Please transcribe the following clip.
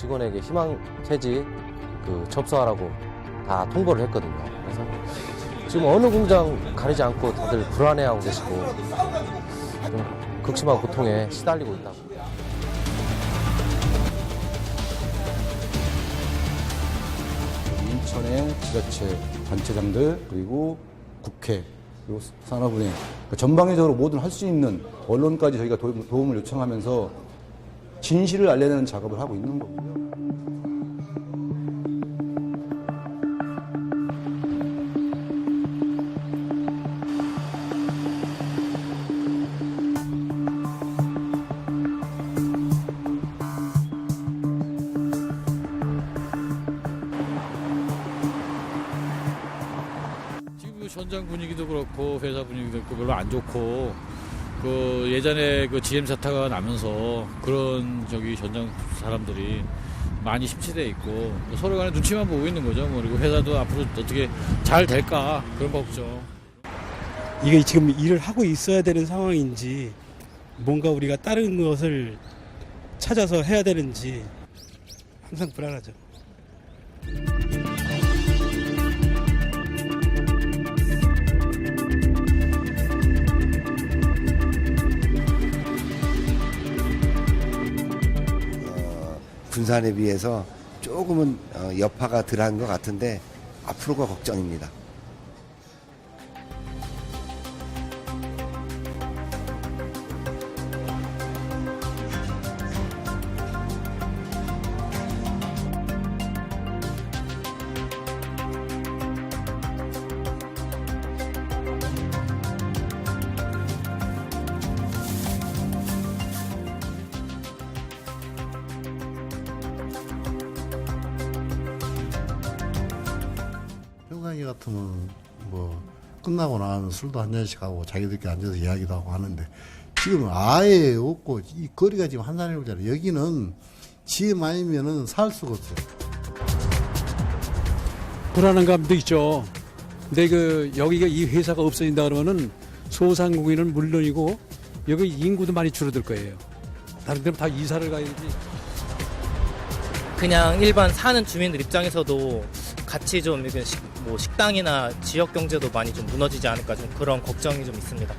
직원에게 희망 퇴직 그 접수하라고 다 통보를 했거든요. 그래서 지금 어느 공장 가리지 않고 다들 불안해하고 계시고 좀 극심한 고통에 시달리고 있다고. 인천의 지자체 단체장들 그리고 국회 그리고 산업은행 그러니까 전방위적으로 모든 할 수 있는 언론까지 저희가 도움- 도움을 요청하면서 진실을 알려내는 작업을 하고 있는 거고요. 지금 그 현장 분위기도 그렇고 회사 분위기도 그렇고 별로 안 좋고 그 예전에 그 GM 사태가 나면서 그런 저기 현장 사람들이 많이 심취돼 있고 서로 간에 눈치만 보고 있는 거죠. 뭐 그리고 회사도 앞으로 어떻게 잘 될까 그런 걱정. 이게 지금 일을 하고 있어야 되는 상황인지 뭔가 우리가 다른 것을 찾아서 해야 되는지 항상 불안하죠. 군산에 비해서 조금은 어, 여파가 덜한 것 같은데 앞으로가 걱정입니다. 평상시 같으면 뭐 끝나고 나면 술도 한 잔씩 하고 자기들끼리 앉아서 이야기도 하고 하는데 지금은 아예 없고 이 거리가 지금 한산해오잖아요. 여기는 지금 아니면은 살 수가 없어요. 불안한 감도 있죠. 근데 그 여기가 이 회사가 없어진다 그러면은 소상공인은 물론이고 여기 인구도 많이 줄어들 거예요. 다른 데는 다 이사를 가야지. 그냥 일반 사는 주민들 입장에서도 같이 좀 식, 뭐 식당이나 지역 경제도 많이 좀 무너지지 않을까 좀 그런 걱정이 좀 있습니다.